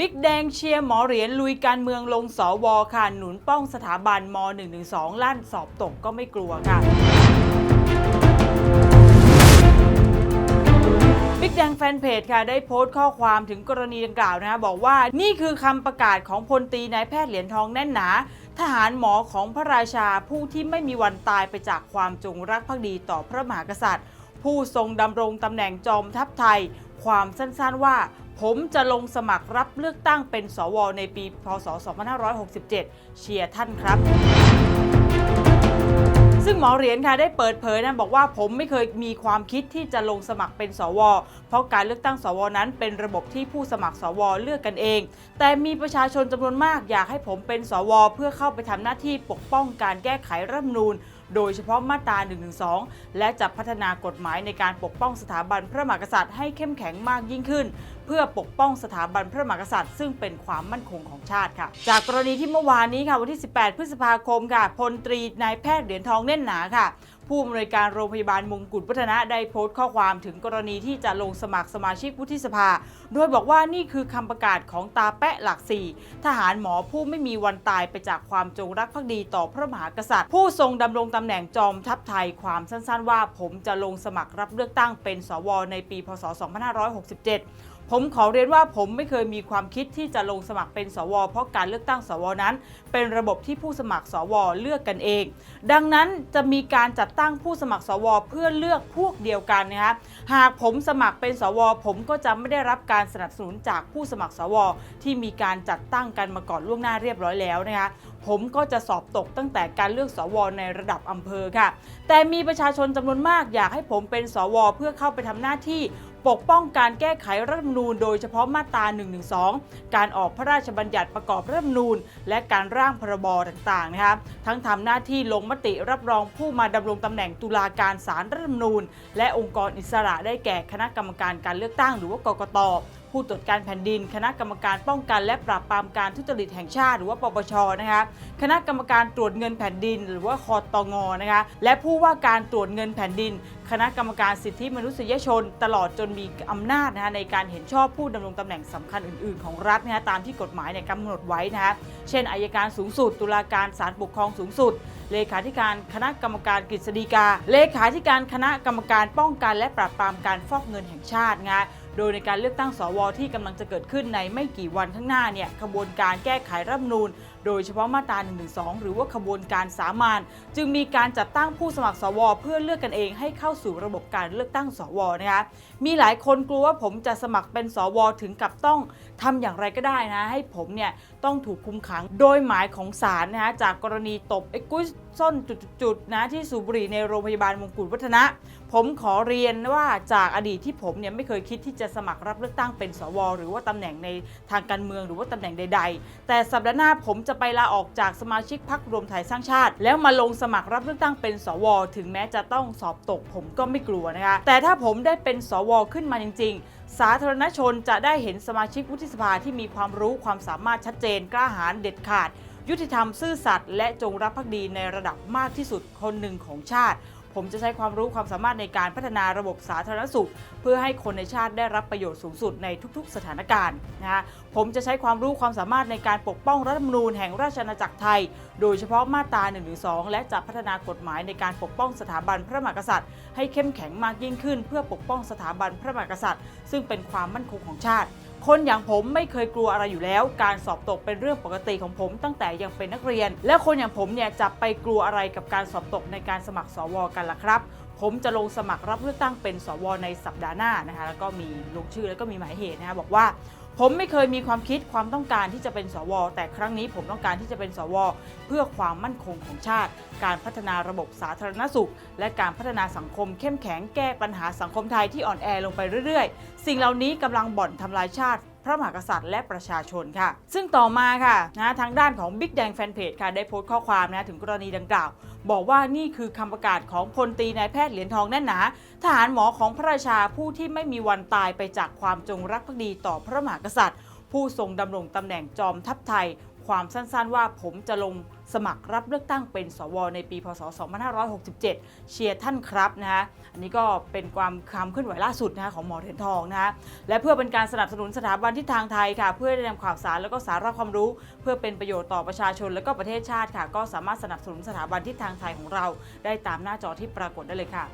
บิ๊กแดงเชียร์หมอเหรียญลุยการเมืองลงสวค่ะ หนุนป้องสถาบันม .112 ลั่นสอบตกก็ไม่กลัวค่ะบิ๊กแดงแฟนเพจค่ะได้โพสต์ข้อความถึงกรณีดังกล่าวนะคะบอกว่านี่คือคำประกาศของพลตีนายแพทย์เหรียญทองแน่นหนา ทหารหมอของพระราชาผู้ที่ไม่มีวันตายไปจากความจงรักภักดีต่อพระมหากษัตริย์ ผู้ทรงดำรงตำแหน่งจอมทัพไทย ความสั้นๆว่า ผมจะลงสมัครรับเลือกตั้งเป็นสวในปี พศ 2567 เชียร์ท่านครับ ซึ่งหมอเหรียญค่ะได้เปิดเผยนะบอกว่าผมไม่เคยมีความคิดที่จะลงสมัครเป็นสว เพราะการเลือกตั้งสวนั้นเป็นระบบที่ผู้สมัครสวเลือกกันเอง แต่มีประชาชนจำนวนมากอยากให้ผมเป็นสว เพื่อเข้าไปทำหน้าที่ปกป้องการแก้ไขรัฐมนูญโดยเฉพาะมาตรา 112 และจะพัฒนากฎหมายในการปกป้องสถาบันพระมหากษัตริย์ให้เข้มแข็งมากยิ่งขึ้น เพื่อปกป้องสถาบันพระมหากษัตริย์ ซึ่งเป็นความมั่นคงของชาติค่ะ จากกรณีที่เมื่อวานนี้ค่ะวันที่ 18 พฤษภาคมค่ะพลตรีนายแพทย์เหรียญทองเน่นหนาค่ะ ผู้อำนวยการโรงพยาบาลมงกุฎวัฒนะได้โพสต์ข้อความถึงกรณีที่จะลงสมัครสมาชิกวุฒิสภา โดยบอกว่านี่คือคำประกาศของตาแปะหลักสี่ทหารหมอผู้ไม่มีวันตายไปจากความจงรักภักดีต่อพระมหากษัตริย์ ผู้ทรงดำรงตำแหน่งจอมทัพไทยความสั้นๆว่า ผมจะลงสมัครรับเลือกตั้งเป็นสวในปีพศ 2567 ผมขอเรียนว่าผมไม่เคยมีความคิดที่จะลงสมัครเป็นสว เพราะการเลือกตั้งสวนั้น เป็นระบบที่ผู้สมัครสวเลือกกันเอง ดังนั้นจะมีการจัดตั้งผู้สมัครสวเพื่อเลือกพวกเดียวกันนะคะหากผมสมัครเป็นสว ผมก็จะไม่ได้รับการสนับสนุนจากผู้สมัครสว ที่มีการจัดตั้งกันมาก่อนล่วงหน้าเรียบร้อยแล้วนะคะผมก็จะสอบตกตั้งแต่การเลือกสวในระดับอำเภอค่ะ แต่มีประชาชนจำนวนมากอยากให้ผมเป็นสว เพื่อเข้าไปทำหน้าที่ ปกป้องการแก้ไขรัฐธรรมนูญโดยเฉพาะมาตรา 112 การออกพระราชบัญญัติประกอบรัฐธรรมนูญ และการร่างพรบต่างๆนะครับทั้งทำหน้าที่ลงมติรับรองผู้มาดำรงตำแหน่งตุลาการศาลรัฐธรรมนูญ และองค์กรอิสระได้แก่คณะกรรมการการเลือกตั้งหรือว่ากกตผู้ตรวจการแผ่นดิน คณะกรรมการป้องกัน และปราบปรามการทุจริตแห่งชาติ หรือว่าปปชนะคะคณะกรรมการตรวจเงินแผ่นดิน หรือว่าคอตงนะคะและผู้ว่าการตรวจเงินแผ่นดิน คณะกรรมการสิทธิมนุษยชน ตลอดจนมีอำนาจนะคะในการเห็นชอบผู้ดำรงตำแหน่งสำคัญอื่น ๆ ของรัฐนะคะตามที่กฎหมายเนี่ยกำหนดไว้นะคะเช่นอายการสูงสุด ตุลาการศาลปกครองสูงสุดเลขาธิการคณะกรรมการกฤษฎีกา เลขาธิการคณะกรรมการป้องกันและปราบปรามการฟอกเงินแห่งชาตินะคะ โดยในการเลือกตั้งสวที่กำลังจะเกิดขึ้นในไม่กี่วันข้างหน้าเนี่ยขบวนการแก้ไขรัฐมนูญ โดยเฉพาะมาตรา1นึหรือว่าขบวนการสามานจึงมีการจัดตั้งผู้สมัครสว เพื่อเลือกกันเองให้เข้าสู่ระบบการเลือกตั้งสวนะคะมีหลายคนกลัวว่าผมจะสมัครเป็นสวถึงกับต้องทำอย่างไรก็ได้นะ ให้ผมเนี่ยต้องถูกคุมขังโดยหมายของศาลนะคะจากกรณีตบไอ้กุ้ยส้นจุดๆนะที่สูบุรีในโรงพยาบาลมงกุฎวัฒนะ ผมขอเรียนว่าจากอดีตที่ผมเนี่ยไม่เคยคิดที่จะสมัครรับเลือกตั้งเป็นสว หรือว่าตำแหน่งในทางการเมืองหรือว่าตำแหน่งใด ๆ แต่สัปดาห์หน้าผมจะไปลาออกจากสมาชิกพรรครวมไทยสร้างชาติ แล้วมาลงสมัครรับเลือกตั้งเป็นสว ถึงแม้จะต้องสอบตก ผมก็ไม่กลัวนะคะแต่ถ้าผมได้เป็นสว ขึ้นมาจริง ๆสาธารณชนจะได้เห็นสมาชิกวุฒิสภาที่มีความรู้ความสามารถชัดเจน กล้าหาญเด็ดขาด ยุติธรรมซื่อสัตย์และจงรักภักดีในระดับมากที่สุดคนหนึ่งของชาติ ผมจะใช้ความรู้ความสามารถในการพัฒนาระบบสาธารณสุข เพื่อให้คนในชาติได้รับประโยชน์สูงสุดในทุกๆ สถานการณ์นะฮะผมจะใช้ความรู้ความสามารถในการปกป้องรัฐธรรมนูญแห่งราชอาณาจักรไทย โดยเฉพาะมาตรา1นึและจะพัฒนากฎหมายในการปกป้องสถาบันพระมหากษัตริย์ ให้เข้มแข็งมากยิ่งขึ้น เพื่อปกป้องสถาบันพระมหากษัตริย์ ซึ่งเป็นความมั่นคงของชาติ คนอย่างผมไม่เคยกลัวอะไรอยู่แล้ว การสอบตกเป็นเรื่องปกติของผมตั้งแต่ยังเป็นนักเรียน และคนอย่างผมเนี่ยจะไปกลัวอะไรกับการสอบตกในการสมัครสวกันล่ะครับ ผมจะลงสมัครรับเลือกตั้งเป็นสวในสัปดาห์หน้านะคะแล้วก็มีลงชื่อแล้วก็มีหมายเหตุนะคะบอกว่า ผมไม่เคยมีความคิดความต้องการที่จะเป็นสว แต่ครั้งนี้ผมต้องการที่จะเป็นสว เพื่อความมั่นคงของชาติ การพัฒนาระบบสาธารณสุข และการพัฒนาสังคมเข้มแข็งแก้ปัญหาสังคมไทยที่อ่อนแอลงไปเรื่อยๆ สิ่งเหล่านี้กำลังบ่อนทำลายชาติ พระมหากษัตริย์และประชาชนค่ะ ซึ่งต่อมาค่ะนะทางด้านของบิ๊กแดงแฟนเพจค่ะได้โพสต์ข้อความนะถึงกรณีดังกล่าว บอกว่านี่คือคำประกาศของพลตีนายแพทย์เหรียญทองแน่นหนาทหารหมอของพระราชาผู้ที่ไม่มีวันตายไปจากความจงรักภักดีต่อพระมหากษัตริย์ ผู้ทรงดำรงตำแหน่งจอมทัพไทย ความสั้นๆว่าผมจะลง สมัครรับเลือกตั้งเป็นสว ในปีพศ 2567 เชียร์ท่านครับนะฮะอันนี้ก็เป็นความความเคลื่อนไหวล่าสุดนะฮะของหมอเหรียญทองนะฮะและเพื่อเป็นการสนับสนุนสถาบันทิศทางไทยค่ะ เพื่อได้นำข่าวสารแล้วก็สาระความรู้ เพื่อเป็นประโยชน์ต่อประชาชนและก็ประเทศชาติค่ะ ก็สามารถสนับสนุนสถาบันทิศทางไทยของเรา ได้ตามหน้าจอที่ปรากฏได้เลยค่ะ